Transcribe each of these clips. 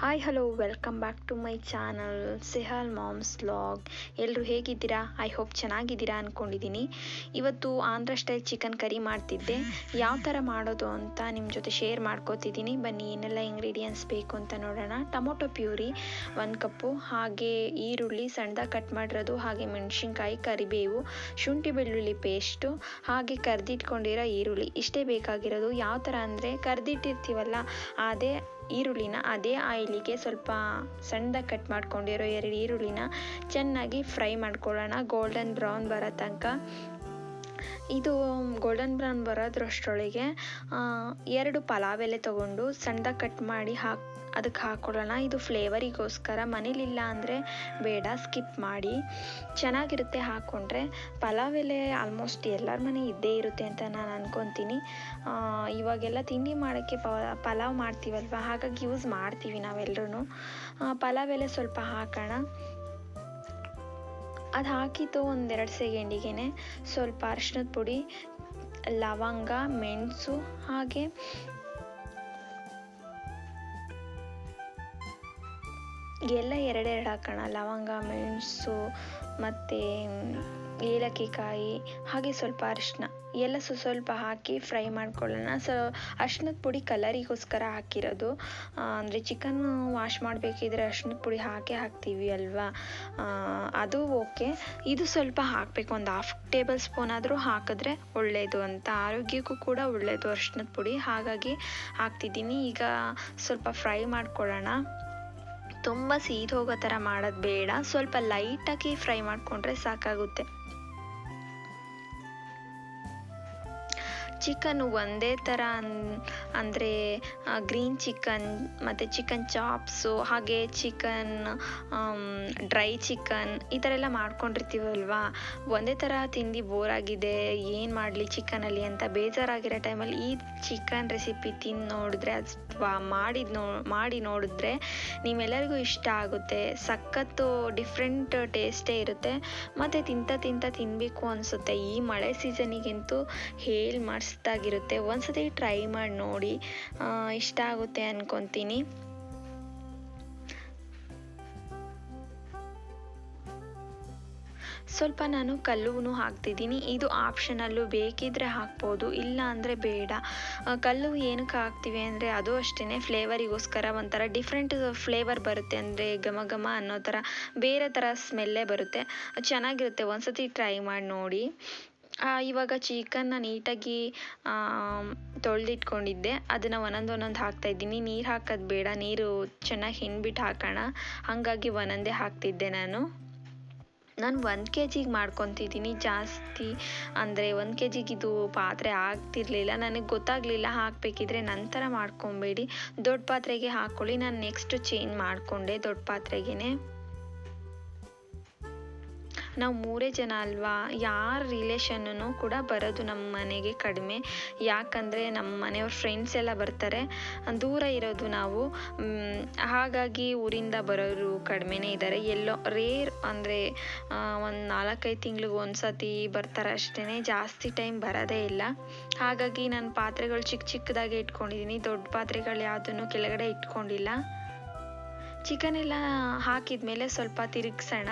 Hi hello welcome back to my channel ಸಿಹಾಲ್ moms log ಎಲ್ಲರೂ ಹೇಗಿದ್ದೀರಾ? I hope ಚೆನ್ನಾಗಿದ್ದೀರಾ ಅಂದ್ಕೊಂಡಿದ್ದೀನಿ ಇವತ್ತು ಆಂಧ್ರ ಸ್ಟೈಲ್ ಚಿಕನ್ ಕರಿ ಮಾಡ್ತಿದ್ದೆ. ಯಾವ ಥರ ಮಾಡೋದು ಅಂತ ನಿಮ್ಮ ಜೊತೆ ಶೇರ್ ಮಾಡ್ಕೋತಿದ್ದೀನಿ. ಬನ್ನಿ, ಏನೆಲ್ಲ ಇಂಗ್ರೀಡಿಯೆಂಟ್ಸ್ ಬೇಕು ಅಂತ ನೋಡೋಣ. ಟೊಮೊಟೊ ಪ್ಯೂರಿ ಒಂದು ಕಪ್ಪು, ಹಾಗೆ ಈರುಳ್ಳಿ ಸಣ್ಣದಾಗಿ ಕಟ್ ಮಾಡಿರೋದು, ಹಾಗೆ ಮೆಣಸಿನ್ಕಾಯಿ, ಕರಿಬೇವು, ಶುಂಠಿ ಬೆಳ್ಳುಳ್ಳಿ ಪೇಸ್ಟು ಹಾಗೆ ಕರ್ದಿಟ್ಕೊಂಡಿರೋ ಈರುಳ್ಳಿ. ಇಷ್ಟೇ ಬೇಕಾಗಿರೋದು. ಯಾವ ಥರ ಅಂದರೆ ಕರ್ದಿಟ್ಟಿರ್ತೀವಲ್ಲ, ಅದೇ ಈರುಳ್ಳಿನ ಅದೇ ಆಯಿಲಿಗೆ ಸ್ವಲ್ಪ ಸಣ್ಣದಾಗಿ ಕಟ್ ಮಾಡ್ಕೊಂಡಿರೋ ಎರಡು ಈರುಳ್ಳಿನ ಚೆನ್ನಾಗಿ ಫ್ರೈ ಮಾಡ್ಕೊಳ್ಳೋಣ. ಗೋಲ್ಡನ್ ಬ್ರೌನ್ ಬರೋ ತನಕ. ಇದು ಗೋಲ್ಡನ್ ಬ್ರೌನ್ ಬರೋದ್ರಷ್ಟರೊಳಗೆ ಎರಡು ಪಲಾವ್ ಎಲೆ ತೊಗೊಂಡು ಸಣ್ಣದಾಗಿ ಕಟ್ ಮಾಡಿ ಹಾಕಿ ಅದಕ್ಕೆ ಹಾಕ್ಕೊಳ್ಳೋಣ ಇದು ಫ್ಲೇವರಿಗೋಸ್ಕರ ಮನೇಲಿಲ್ಲ ಅಂದರೆ ಬೇಡ ಸ್ಕಿಪ್ ಮಾಡಿ. ಚೆನ್ನಾಗಿರುತ್ತೆ ಹಾಕ್ಕೊಂಡ್ರೆ. ಪಲಾವ್ ಎಲೆ ಆಲ್ಮೋಸ್ಟ್ ಎಲ್ಲರ ಮನೆ ಇದ್ದೇ ಇರುತ್ತೆ ಅಂತ ನಾನು ಅಂದ್ಕೊತೀನಿ ಇವಾಗೆಲ್ಲ ತಿಂಡಿ ಮಾಡೋಕ್ಕೆ ಪಲಾವ್ ಮಾಡ್ತೀವಲ್ವ? ಹಾಗಾಗಿ ಯೂಸ್ ಮಾಡ್ತೀವಿ ನಾವೆಲ್ಲರೂ ಪಲಾವ್ ಎಲೆ ಸ್ವಲ್ಪ ಹಾಕೋಣ. ಅದು ಹಾಕಿತ್ತು ಒಂದೆರಡು ಸೆಕೆಂಡಿಗೆ ಸ್ವಲ್ಪ ಅರಿಶಿನದ ಪುಡಿ, ಲವಂಗ, ಮೆಣಸು ಹಾಗೆ ಎಲ್ಲ ಎರಡೆರಡು ಹಾಕೋಣ. ಲವಂಗ, ಮೆಣಸು ಮತ್ತು ಏಲಕ್ಕಿ ಕಾಯಿ ಹಾಗೆ ಸ್ವಲ್ಪ ಅರಿಶಿನ. ಎಲ್ಲ ಸ್ವಲ್ಪ ಹಾಕಿ ಫ್ರೈ ಮಾಡ್ಕೊಳ್ಳೋಣ. ಸೊ, ಅರ್ಶಿನದ ಪುಡಿ ಕಲರಿಗೋಸ್ಕರ ಹಾಕಿರೋದು. ಅಂದರೆ ಚಿಕನ್ ವಾಶ್ ಮಾಡಬೇಕಿದ್ರೆ ಅರ್ಶಿನದ ಪುಡಿ ಹಾಕೇ ಹಾಕ್ತೀವಿ ಅಲ್ವಾ? ಅದು ಓಕೆ. ಇದು ಸ್ವಲ್ಪ ಹಾಕಬೇಕು. ಒಂದು ಹಾಫ್ ಟೇಬಲ್ ಸ್ಪೂನ್ ಆದರೂ ಹಾಕಿದ್ರೆ ಒಳ್ಳೆಯದು ಅಂತ. ಆರೋಗ್ಯಕ್ಕೂ ಕೂಡ ಒಳ್ಳೆಯದು ಅರ್ಶಿನದ ಪುಡಿ. ಹಾಗಾಗಿ ಹಾಕ್ತಿದ್ದೀನಿ. ಈಗ ಸ್ವಲ್ಪ ಫ್ರೈ ಮಾಡ್ಕೊಳ್ಳೋಣ. ತುಂಬ ಹೋಗೋ ಥರ ಮಾಡೋದು ಬೇಡ. ಸ್ವಲ್ಪ ಲೈಟಾಗಿ ಫ್ರೈ ಮಾಡಿಕೊಂಡ್ರೆ ಸಾಕಾಗುತ್ತೆ. ಚಿಕನ್ ಒಂದೇ ಥರ ಅನ್, ಅಂದರೆ ಗ್ರೀನ್ ಚಿಕನ್ ಮತ್ತು ಚಿಕನ್ ಚಾಪ್ಸು ಹಾಗೆ ಚಿಕನ್ ಡ್ರೈ ಚಿಕನ್ ಈ ಥರ ಎಲ್ಲ ಮಾಡ್ಕೊಂಡಿರ್ತೀವಲ್ವಾ? ಒಂದೇ ಥರ ತಿಂದು ಬೋರ್ ಆಗಿದೆ, ಏನು ಮಾಡಲಿ ಚಿಕನಲ್ಲಿ ಅಂತ ಬೇಜಾರಾಗಿರೋ ಟೈಮಲ್ಲಿ ಈ ಚಿಕನ್ ರೆಸಿಪಿ ತಿಂದು ನೋಡಿದ್ರೆ ಅಥವಾ ಮಾಡಿದ ನೋ, ಮಾಡಿ ನೋಡಿದ್ರೆ ನಿಮ್ಮೆಲ್ಲರಿಗೂ ಇಷ್ಟ ಆಗುತ್ತೆ. ಸಖತ್ತು ಡಿಫ್ರೆಂಟ್ ಟೇಸ್ಟೇ ಇರುತ್ತೆ. ಮತ್ತು ತಿಂತ ತಿಂತ ತಿನ್ನಬೇಕು ಅನಿಸುತ್ತೆ. ಈ ಮಳೆ ಸೀಸನಿಗಂತೂ ಹೇಳಿ ಮಾಡಿಸ್ ಮಸ್ತಾಗಿರುತ್ತೆ ಒಂದ್ಸತಿ ಟ್ರೈ ಮಾಡಿ ನೋಡಿ ಇಷ್ಟ ಆಗುತ್ತೆ ಅನ್ಕೊಂತೀನಿ. ಸ್ವಲ್ಪ ನಾನು ಕಲ್ಲುವನ್ನು ಹಾಕ್ತಿದ್ದೀನಿ. ಇದು ಆಪ್ಷನಲ್ಲು ಬೇಕಿದ್ರೆ ಹಾಕ್ಬೋದು, ಇಲ್ಲ ಅಂದರೆ ಬೇಡ. ಕಲ್ಲು ಏನಕ್ಕೆ ಹಾಕ್ತೀವಿ ಅಂದರೆ ಅದು ಅಷ್ಟೇ ಫ್ಲೇವರಿಗೋಸ್ಕರ ಒಂಥರ ಡಿಫ್ರೆಂಟ್ ಫ್ಲೇವರ್ ಬರುತ್ತೆ ಅಂದರೆ ಘಮ ಘಮ ಅನ್ನೋ ಥರ ಬೇರೆ ಥರ ಸ್ಮೆಲ್ಲೇ ಬರುತ್ತೆ. ಚೆನ್ನಾಗಿರುತ್ತೆ, ಒಂದ್ಸತಿ ಟ್ರೈ ಮಾಡಿ ನೋಡಿ. ಇವಾಗ ಚಿಕನ್ನ ನೀಟಾಗಿ ತೊಳೆದಿಟ್ಕೊಂಡಿದ್ದೆ. ಅದನ್ನು ಒಂದೊಂದು ಒಂದೊಂದು ಹಾಕ್ತಾ ಇದ್ದೀನಿ. ನೀರು ಹಾಕೋದು ಬೇಡ. ನೀರು ಚೆನ್ನಾಗಿ ಹಿಂಡ್ಬಿಟ್ಟು ಹಾಕೋಣ. ಹಾಗಾಗಿ ಒಂದೊಂದೇ ಹಾಕ್ತಿದ್ದೆ ನಾನು. ನಾನು ಒಂದು ಕೆ ಜಿಗೆ ಮಾಡ್ಕೊತಿದ್ದೀನಿ. ಜಾಸ್ತಿ ಅಂದರೆ ಒಂದು ಕೆ ಜಿಗೆ ಇದು ಪಾತ್ರೆ ಆಗ್ತಿರ್ಲಿಲ್ಲ. ನನಗೆ ಗೊತ್ತಾಗಲಿಲ್ಲ ಹಾಕಬೇಕಿದ್ರೆ ನಂತರ ಮಾಡ್ಕೊಬೇಡಿ. ದೊಡ್ಡ ಪಾತ್ರೆಗೆ ಹಾಕ್ಕೊಳ್ಳಿ ನಾನು ನೆಕ್ಸ್ಟ್ ಚೇಂಜ್ ಮಾಡಿಕೊಂಡೆ ದೊಡ್ಡ ಪಾತ್ರೆಗೇ ನಾವು ಮೂರೇ ಜನ ಅಲ್ವಾ? ಯಾರ ರಿಲೇಷನ್ನು ಕೂಡ ಬರೋದು ನಮ್ಮ ಮನೆಗೆ ಕಡಿಮೆ. ಯಾಕಂದರೆ ನಮ್ಮ ಮನೆಯವ್ರ ಫ್ರೆಂಡ್ಸ್ ಎಲ್ಲ ಬರ್ತಾರೆ. ದೂರ ಇರೋದು ನಾವು. ಹಾಗಾಗಿ ಊರಿಂದ ಬರೋರು ಕಡಿಮೆನೇ ಇದ್ದಾರೆ ಎಲ್ಲೋ ರೇರ್ ಅಂದರೆ ಒಂದು ನಾಲ್ಕೈದು ತಿಂಗ್ಳಿಗೆ ಒಂದು ಸತಿ ಬರ್ತಾರೆ ಅಷ್ಟೇ ಜಾಸ್ತಿ ಟೈಮ್ ಬರೋದೇ ಇಲ್ಲ. ಹಾಗಾಗಿ ನಾನು ಪಾತ್ರೆಗಳು ಚಿಕ್ಕ ಚಿಕ್ಕದಾಗಿ ಇಟ್ಕೊಂಡಿದ್ದೀನಿ ದೊಡ್ಡ ಪಾತ್ರೆಗಳು ಯಾವುದನ್ನು ಕೆಳಗಡೆ ಇಟ್ಕೊಂಡಿಲ್ಲ. ಚಿಕನ್ ಎಲ್ಲ ಹಾಕಿದ ಮೇಲೆ ಸ್ವಲ್ಪ ತಿರುಗ್ಸೋಣ.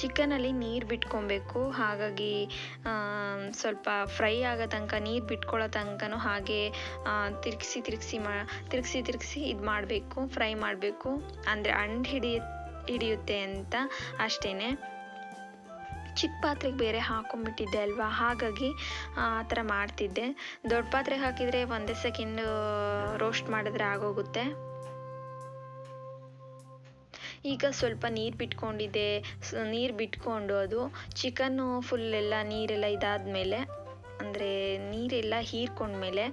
ಚಿಕನಲ್ಲಿ ನೀರು ಬಿಟ್ಕೊಬೇಕು. ಹಾಗಾಗಿ ಸ್ವಲ್ಪ ಫ್ರೈ ಆಗೋ ತನಕ, ನೀರು ಬಿಟ್ಕೊಳ್ಳೋ ತನಕನೂ ಹಾಗೆ ತಿರುಗಿಸಿ ತಿರುಗಿಸಿ ಮಾ, ತಿರುಗಿಸಿ ತಿರುಗಿಸಿ ಇದು ಮಾಡಬೇಕು, ಫ್ರೈ ಮಾಡಬೇಕು. ಅಂದರೆ ಅಂಡ್ ಹಿಡಿಯ ಹಿಡಿಯುತ್ತೆ ಅಂತ ಅಷ್ಟೇ ಚಿಕ್ಕ ಪಾತ್ರೆಗೆ ಬೇರೆ ಹಾಕೊಂಡ್ಬಿಟ್ಟಿದ್ದೆ ಅಲ್ವಾ? ಹಾಗಾಗಿ, ಆ ಥರ ಮಾಡ್ತಿದ್ದೆ. ದೊಡ್ಡ ಪಾತ್ರೆಗೆ ಹಾಕಿದರೆ ಒಂದೇ ಸೆಕೆಂಡ್ ರೋಸ್ಟ್ ಮಾಡಿದ್ರೆ ಆಗೋಗುತ್ತೆ. ಈಗ ಸ್ವಲ್ಪ ನೀರು ಬಿಟ್ಕೊಂಡಿದೆ ನೀರು ಬಿಟ್ಕೊಂಡು ಅದು ಚಿಕನ್ನು ಫುಲ್ಲೆಲ್ಲ ನೀರೆಲ್ಲ ಇದಾದಮೇಲೆ, ಅಂದರೆ ನೀರೆಲ್ಲ ಹೀರ್ಕೊಂಡ್ಮೇಲೆ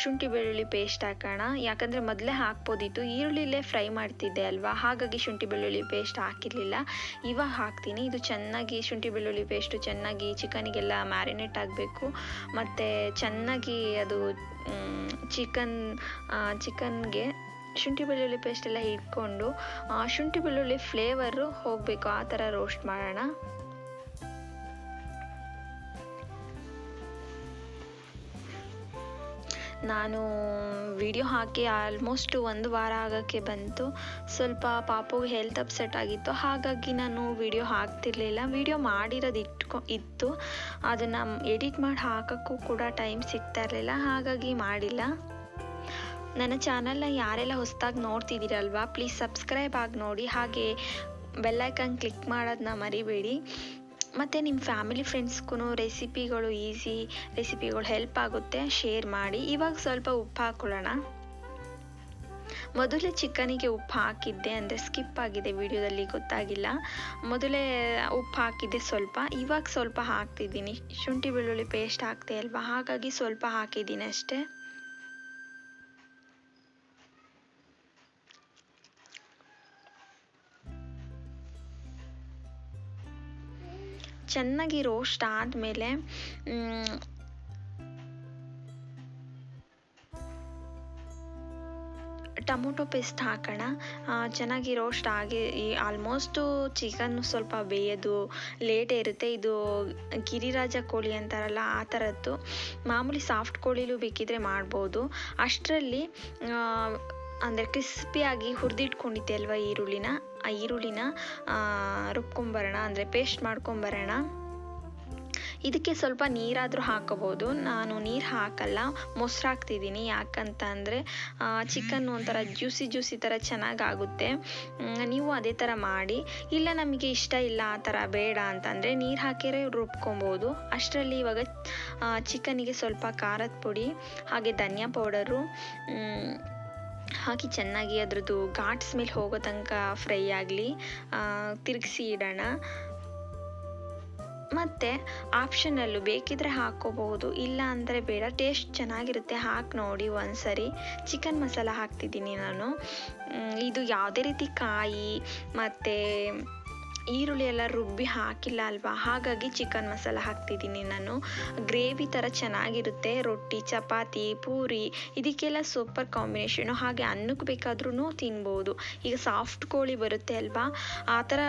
ಶುಂಠಿ ಬೆಳ್ಳುಳ್ಳಿ ಪೇಸ್ಟ್ ಹಾಕೋಣ. ಯಾಕಂದರೆ ಮೊದಲೇ ಹಾಕ್ಬೋದಿತ್ತು. ಈರುಳ್ಳಿಲೇ ಫ್ರೈ ಮಾಡ್ತಿದ್ದೆ ಅಲ್ವಾ? ಹಾಗಾಗಿ ಶುಂಠಿ ಬೆಳ್ಳುಳ್ಳಿ ಪೇಸ್ಟ್ ಹಾಕಿರಲಿಲ್ಲ. ಇವಾಗ ಹಾಕ್ತೀನಿ. ಇದು ಚೆನ್ನಾಗಿ ಶುಂಠಿ ಬೆಳ್ಳುಳ್ಳಿ ಪೇಸ್ಟು ಚೆನ್ನಾಗಿ ಚಿಕನಿಗೆಲ್ಲ ಮ್ಯಾರಿನೇಟ್ ಆಗಬೇಕು. ಮತ್ತು ಚೆನ್ನಾಗಿ ಅದು ಚಿಕನ್ ಚಿಕನ್ಗೆ ಶುಂಠಿ ಬೆಳ್ಳುಳ್ಳಿ ಪೇಸ್ಟ್ ಎಲ್ಲ ಇಟ್ಕೊಂಡು ಶುಂಠಿ ಬೆಳ್ಳುಳ್ಳಿ ಫ್ಲೇವರು ಹೋಗಬೇಕು, ಆ ಥರ ರೋಸ್ಟ್ ಮಾಡೋಣ. ನಾನು ವಿಡಿಯೋ ಹಾಕಿ ಆಲ್ಮೋಸ್ಟ್ ಒಂದು ವಾರ ಆಗೋಕ್ಕೆ ಬಂತು. ಸ್ವಲ್ಪ ಪಾಪುಗೆ ಹೆಲ್ತ್ ಅಪ್ಸೆಟ್ ಆಗಿತ್ತು. ಹಾಗಾಗಿ ನಾನು ವಿಡಿಯೋ ಹಾಕ್ತಿರ್ಲಿಲ್ಲ. ವಿಡಿಯೋ ಮಾಡಿರೋದು ಇಟ್ಕೊ, ಇತ್ತು. ಅದನ್ನು ಎಡಿಟ್ ಮಾಡಿ ಹಾಕೋಕ್ಕೂ ಕೂಡ ಟೈಮ್ ಸಿಗ್ತಾ ಇರಲಿಲ್ಲ. ಹಾಗಾಗಿ ಮಾಡಿಲ್ಲ. ನನ್ನ ಚಾನಲ್ನ ಯಾರೆಲ್ಲ ಹೊಸದಾಗಿ ನೋಡ್ತಿದ್ದೀರಲ್ವಾ, ಪ್ಲೀಸ್ ಸಬ್ಸ್ಕ್ರೈಬ್ ಆಗಿ ನೋಡಿ. ಹಾಗೆ ಬೆಲ್ಲೈಕನ್ ಕ್ಲಿಕ್ ಮಾಡೋದನ್ನ ಮರಿಬೇಡಿ. ಮತ್ತು ನಿಮ್ಮ ಫ್ಯಾಮಿಲಿ ಫ್ರೆಂಡ್ಸ್ಗೂ ರೆಸಿಪಿಗಳು ಈಸಿ, ರೆಸಿಪಿಗಳು ಹೆಲ್ಪ್ ಆಗುತ್ತೆ, ಶೇರ್ ಮಾಡಿ. ಇವಾಗ ಸ್ವಲ್ಪ ಉಪ್ಪು ಹಾಕ್ಕೊಳ್ಳೋಣ. ಮೊದಲೇ ಚಿಕನಿಗೆ ಉಪ್ಪು ಹಾಕಿದ್ದೆ ಅಂದರೆ ಸ್ಕಿಪ್ ಆಗಿದೆ ವಿಡಿಯೋದಲ್ಲಿ ಗೊತ್ತಾಗಿಲ್ಲ. ಮೊದಲೇ ಉಪ್ಪು ಹಾಕಿದ್ದೆ ಸ್ವಲ್ಪ. ಇವಾಗ ಸ್ವಲ್ಪ ಹಾಕ್ತಿದ್ದೀನಿ. ಶುಂಠಿ ಬೆಳ್ಳುಳ್ಳಿ ಪೇಸ್ಟ್ ಹಾಕ್ತೆ ಅಲ್ವಾ? ಹಾಗಾಗಿ ಸ್ವಲ್ಪ ಹಾಕಿದ್ದೀನಿ ಅಷ್ಟೇ. ಚೆನ್ನಾಗಿ ರೋಸ್ಟ್ ಆದಮೇಲೆ ಟೊಮೊಟೊ ಪೇಸ್ಟ್ ಹಾಕೋಣ. ಚೆನ್ನಾಗಿ ರೋಸ್ಟ್ ಆಗಿ ಆಲ್ಮೋಸ್ಟು ಚಿಕನ್ನು ಸ್ವಲ್ಪ ಬೇಯೋದು ಲೇಟೇ ಇರುತ್ತೆ. ಇದು ಗಿರಿರಾಜ ಕೋಳಿ ಅಂತಾರಲ್ಲ, ಆ ಥರದ್ದು. ಮಾಮೂಲಿ ಸಾಫ್ಟ್ ಕೋಳಿಲೂ ಬೇಕಿದ್ರೆ ಮಾಡ್ಬೋದು. ಅಷ್ಟರಲ್ಲಿ ಅಂದರೆ ಕ್ರಿಸ್ಪಿಯಾಗಿ ಹುರಿದಿಟ್ಕೊಂಡಿದ್ದೆ ಅಲ್ವಾ ಈರುಳ್ಳಿನ? ಆ ಈರುಳ್ಳಿನ ರುಬ್ಕೊಂಬರೋಣ, ಅಂದರೆ ಪೇಸ್ಟ್ ಮಾಡ್ಕೊಂಬರೋಣ. ಇದಕ್ಕೆ ಸ್ವಲ್ಪ ನೀರಾದರೂ ಹಾಕೋಬೋದು ನಾನು ನೀರು ಹಾಕಲ್ಲ, ಮೊಸರು ಹಾಕ್ತಿದ್ದೀನಿ. ಯಾಕಂತ ಅಂದರೆ ಚಿಕನ್ ಒಂಥರ ಜ್ಯೂಸಿ ಜ್ಯೂಸಿ ಥರ ಚೆನ್ನಾಗಾಗುತ್ತೆ. ನೀವು ಅದೇ ಥರ ಮಾಡಿ. ಇಲ್ಲ ನಮಗೆ ಇಷ್ಟ ಇಲ್ಲ ಆ ಥರ ಬೇಡ ಅಂತಂದರೆ ನೀರು ಹಾಕಿದ್ರೆ ರುಬ್ಕೊಬೋದು. ಅಷ್ಟರಲ್ಲಿ ಇವಾಗ ಚಿಕನಿಗೆ ಸ್ವಲ್ಪ ಖಾರದ ಪುಡಿ, ಹಾಗೆ ಧನಿಯಾ ಪೌಡರು ಹಾಕಿ ಚೆನ್ನಾಗಿ ಅದರದ್ದು ಘಾಟ್ ಸ್ಮೆಲ್ ಹೋಗೋ ತನಕ ಫ್ರೈ ಆಗಲಿ ತಿರುಗಿಸಿ ಇಡೋಣ. ಮತ್ತು ಆಪ್ಷನಲ್ಲು ಬೇಕಿದ್ರೆ ಹಾಕ್ಕೋಬಹುದು, ಇಲ್ಲ ಅಂದರೆ ಬೇಡ ಟೇಸ್ಟ್ ಚೆನ್ನಾಗಿರುತ್ತೆ, ಹಾಕಿ ನೋಡಿ ಒಂದ್ಸರಿ. ಚಿಕನ್ ಮಸಾಲ ಹಾಕ್ತಿದ್ದೀನಿ ನಾನು. ಇದು ಯಾವುದೇ ರೀತಿ ಕಾಯಿ, ಮತ್ತು ಈರುಳ್ಳಿ ಎಲ್ಲ ರುಬ್ಬಿ ಹಾಕಿಲ್ಲ ಅಲ್ವಾ? ಹಾಗಾಗಿ ಚಿಕನ್ ಮಸಾಲ ಹಾಕ್ತಿದ್ದೀನಿ ನಾನು. ಗ್ರೇವಿ ಥರ ಚೆನ್ನಾಗಿರುತ್ತೆ. ರೊಟ್ಟಿ, ಚಪಾತಿ, ಪೂರಿ, ಇದಕ್ಕೆಲ್ಲ ಸೂಪರ್ ಕಾಂಬಿನೇಷನು ಹಾಗೆ ಅನ್ನಕ್ಕೆ ಬೇಕಾದ್ರೂ ತಿನ್ಬೋದು. ಈಗ ಸಾಫ್ಟ್ ಕೋಳಿ ಬರುತ್ತೆ ಅಲ್ವಾ? ಆ ಥರ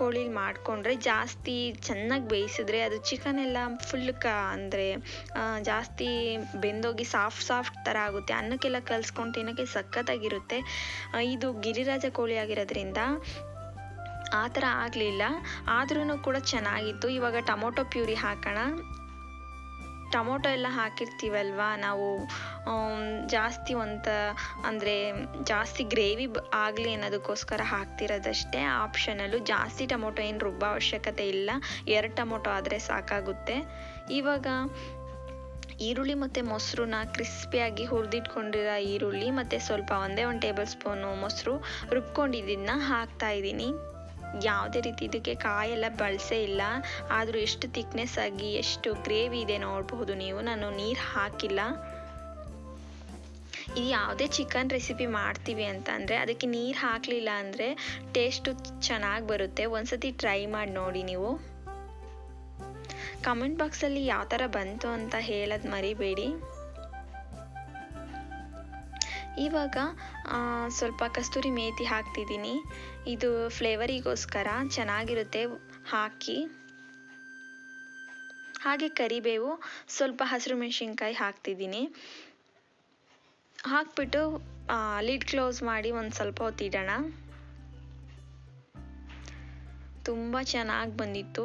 ಕೋಳಿ ಮಾಡಿಕೊಂಡ್ರೆ ಜಾಸ್ತಿ ಚೆನ್ನಾಗಿ ಬೇಯಿಸಿದ್ರೆ ಅದು ಚಿಕನ್ ಎಲ್ಲ ಫುಲ್ ಕ ಅಂದರೆ ಜಾಸ್ತಿ ಬೆಂದೋಗಿ ಸಾಫ್ಟ್ ಸಾಫ್ಟ್ ಥರ ಆಗುತ್ತೆ. ಅನ್ನಕ್ಕೆಲ್ಲ ಕಲ್ಸ್ಕೊಂಡು ತಿನ್ನೋಕ್ಕೆ ಸಖತ್ತಾಗಿರುತ್ತೆ. ಇದು ಗಿರಿರಾಜ ಕೋಳಿ ಆಗಿರೋದ್ರಿಂದ ಆ ಥರ ಆಗಲಿಲ್ಲ. ಆದ್ರೂ ಕೂಡ ಚೆನ್ನಾಗಿತ್ತು. ಇವಾಗ ಟೊಮೊಟೊ ಪ್ಯೂರಿ ಹಾಕೋಣ. ಟೊಮೊಟೊ ಎಲ್ಲ ಹಾಕಿರ್ತೀವಲ್ವ? ನಾವು ಜಾಸ್ತಿ ಒಂತ, ಅಂದರೆ ಜಾಸ್ತಿ ಗ್ರೇವಿ ಆಗಲಿ ಅನ್ನೋದಕ್ಕೋಸ್ಕರ ಹಾಕ್ತಿರೋದಷ್ಟೇ. ಆಪ್ಷನಲ್ಲು ಜಾಸ್ತಿ ಟೊಮೊಟೊ ಏನು ರುಬ್ಬೋ ಅವಶ್ಯಕತೆ ಇಲ್ಲ. ಎರಡು ಟೊಮೊಟೊ ಆದರೆ ಸಾಕಾಗುತ್ತೆ. ಇವಾಗ ಈರುಳ್ಳಿ ಮತ್ತು ಮೊಸರನ್ನ ಕ್ರಿಸ್ಪಿಯಾಗಿ ಹುರಿದಿಟ್ಕೊಂಡಿರೋ ಈರುಳ್ಳಿ ಮತ್ತು ಸ್ವಲ್ಪ ಒಂದೇ ಒಂದು ಟೇಬಲ್ ಸ್ಪೂನು ಮೊಸರು ರುಬ್ಕೊಂಡಿದ್ದನ್ನ ಹಾಕ್ತಾ ಇದ್ದೀನಿ. ಯಾವುದೇ ರೀತಿ ಇದಕ್ಕೆ ಕಾಯೆಲ್ಲ ಬಳಸೇ ಇಲ್ಲ. ಆದರೂ ಎಷ್ಟು ತಿಕ್ನೆಸ್ ಆಗಿ ಎಷ್ಟು ಗ್ರೇವಿ ಇದೆ ನೋಡಬಹುದು ನೀವು. ನಾನು ನೀರು ಹಾಕಿಲ್ಲ. ಇದು ಯಾವುದೇ ಚಿಕನ್ ರೆಸಿಪಿ ಮಾಡ್ತೀವಿ ಅಂತ ಅಂದರೆ ಅದಕ್ಕೆ ನೀರು ಹಾಕಲಿಲ್ಲ ಅಂದರೆ ಟೇಸ್ಟು ಚೆನ್ನಾಗಿ ಬರುತ್ತೆ. ಒಂದ್ಸತಿ ಟ್ರೈ ಮಾಡಿ ನೋಡಿ ನೀವು. ಕಮೆಂಟ್ ಬಾಕ್ಸಲ್ಲಿ ಯಾವ ಥರ ಬಂತು ಅಂತ ಹೇಳೋದು ಮರಿಬೇಡಿ. ಇವಾಗ ಸ್ವಲ್ಪ ಕಸ್ತೂರಿ ಮೇಥಿ ಹಾಕ್ತಿದ್ದೀನಿ. ಇದು ಫ್ಲೇವರಿಗೋಸ್ಕರ ಚೆನ್ನಾಗಿರುತ್ತೆ. ಹಾಕಿ. ಹಾಗೆ ಕರಿಬೇವು, ಸ್ವಲ್ಪ ಹಸಿರು ಮೆಣಸಿನ್ಕಾಯಿ ಹಾಕ್ತಿದ್ದೀನಿ. ಹಾಕ್ಬಿಟ್ಟು ಲಿಡ್ ಕ್ಲೋಸ್ ಮಾಡಿ ಒಂದು ಸ್ವಲ್ಪ ಹೊತ್ತಿಡೋಣ ತುಂಬ ಚೆನ್ನಾಗಿ ಬಂದಿತ್ತು.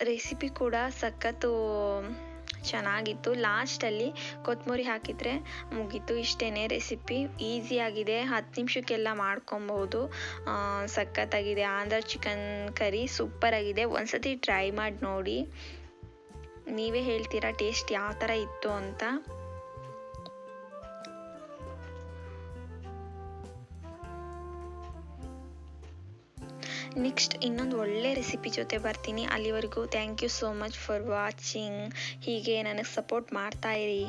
ರೆಸಿಪಿ ಕೂಡ ಸಖತ್ತು ಚೆನ್ನಾಗಿತ್ತು. ಲಾಸ್ಟಲ್ಲಿ ಕೊತ್ತಂಬರಿ ಹಾಕಿದರೆ ಮುಗೀತು. ಇಷ್ಟೇ ರೆಸಿಪಿ ಈಸಿಯಾಗಿದೆ ಹತ್ತು ನಿಮಿಷಕ್ಕೆಲ್ಲ ಮಾಡ್ಕೊಬೋದು. ಸಖತ್ತಾಗಿದೆ. ಆಂಧ್ರ ಚಿಕನ್ ಕರಿ ಸೂಪರಾಗಿದೆ ಒಂದ್ಸತಿ ಟ್ರೈ ಮಾಡಿ ನೋಡಿ. ನೀವೇ ಹೇಳ್ತೀರಾ ಟೇಸ್ಟ್ ಯಾವ ಥರ ಇತ್ತು ಅಂತ? ನೆಕ್ಸ್ಟ್ ಇನ್ನೊಂದು ಒಳ್ಳೆ ರೆಸಿಪಿ ಜೊತೆ ಬರ್ತೀನಿ. ಅಲ್ಲಿವರೆಗೂ thank you so much for watching ಹೀಗೆ ನನಗೆ ಸಪೋರ್ಟ್ ಮಾಡ್ತಾ ಇರಿ.